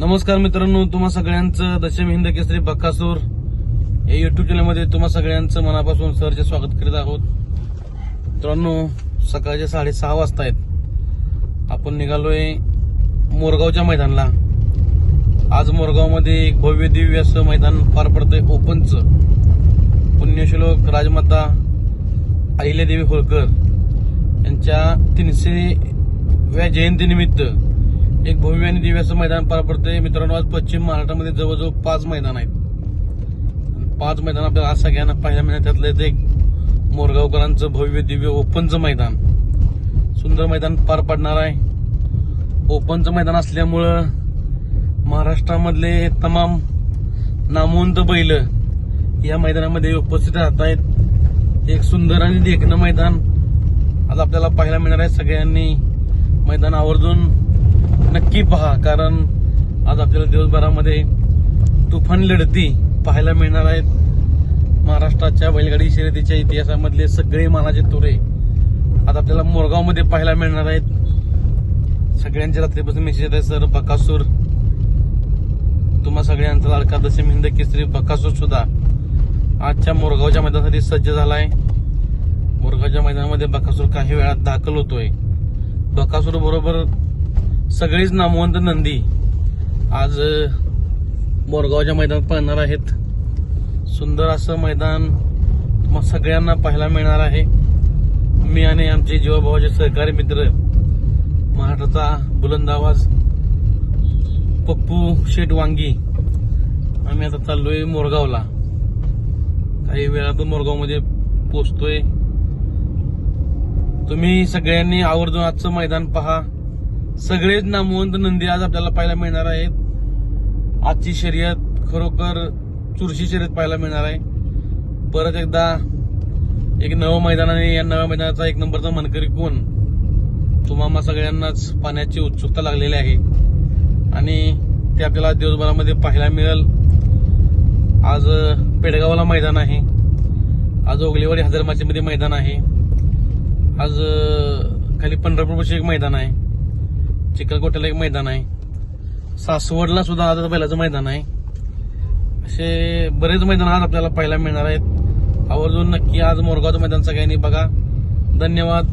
नमस्कार मित्रांनो तुम्हा सगळ्यांचं दशम हिंद केसरी बक्कासूर. या युट्यूब चॅनलमध्ये तुम्हा सगळ्यांचं मनापासून सरचे स्वागत करीत आहोत. मित्रांनो सकाळचे साडेसहा वाजता आहेत. आपण निघालोय मोरगावच्या मैदानला. आज मोरगावमध्ये एक भव्य दिव्य असं मैदान पार पडतंय ओपनचं. पुण्यश्लोक राजमाता अहिल्यादेवी होळकर यांच्या तीनशेव्या जयंतीनिमित्त एक भव्य आणि दिव्याचं मैदान पार पडतंय. मित्रांनो आज पश्चिम महाराष्ट्रामध्ये जवळजवळ पाच मैदान आहेत. पाच मैदान आपल्याला आज सगळ्यांना पाहायला मिळणार. त्यातलं एक मोरगावकरांचं भव्य दिव्य ओपनचं मैदान. सुंदर मैदान पार पडणार आहे. ओपनचं मैदान असल्यामुळं महाराष्ट्रामधले तमाम नामवंत बैल या मैदानामध्ये उपस्थित राहत आहेत एक सुंदर आणि देखणं मैदान आज आपल्याला पाहायला मिळणार आहे. सगळ्यांनी मैदान आवर्जून नक्की पहा कारण आज आपल्याला दिवसभरामध्ये तुफान लढती पाहायला मिळणार आहेत. महाराष्ट्राच्या बैलगाडी शर्यतीच्या इतिहासामधले सगळे मानाचे तुरे आज आपल्याला मोरगावमध्ये पाहायला मिळणार आहेत. सगळ्यांच्या रात्रीपासून मेसेज येत आहे सर बकासूर. तुम्हा सगळ्यांचा लाडका दशम हिंद केसरी बकासूर सुद्धा आजच्या मोरगावच्या मैदानासाठी सज्ज झालाय. मोरगावच्या मैदानामध्ये बकासूर काही वेळात दाखल होतोय. बकासूर बरोबर सगळीच नामवंत नंदी आज मोरगावच्या मैदानात पाहणार आहेत. सुंदर असं मैदान तुम्हाला सगळ्यांना पाहायला मिळणार आहे. मी आणि आमचे जीवाभावाचे सहकारी मित्र महाराष्ट्राचा बुलंद आवाज पप्पू शेठ वांगी आम्ही आता चाललोय मोरगावला. काही वेळातून मोरगावमध्ये पोचतोय. तुम्ही सगळ्यांनी आवर्जून आजचं मैदान पहा. सगळेच नामवंत नंदी आज आपल्याला पाहायला मिळणार आहेत. आजची शर्यत खरोखर चुरशी शर्यत पाहायला मिळणार आहे. परत एकदा एक नवं मैदान आणि या नव्या मैदानाचा एक नंबरचा मनकरी कोण? तुम्हाला सगळ्यांनाच पाण्याची उत्सुकता लागलेली आहे. आणि ते आपल्याला दिवसभरामध्ये पाहायला मिळेल. आज पेडगावला मैदान आहे. आज ओगलेवाडी हजरमाचीमध्ये मैदान आहे. आज खाली पंढरपूरपाशी एक मैदान आहे. चिखलकोट्याला एक मैदान आहे. सासवडला सुद्धा आज बैलाचं मैदान आहे. असे बरेच मैदान आज आपल्याला पाहायला मिळणार आहेत. आवर्जून नक्की आज मोरगावचं मैदान सगळ्यांनी बघा. धन्यवाद.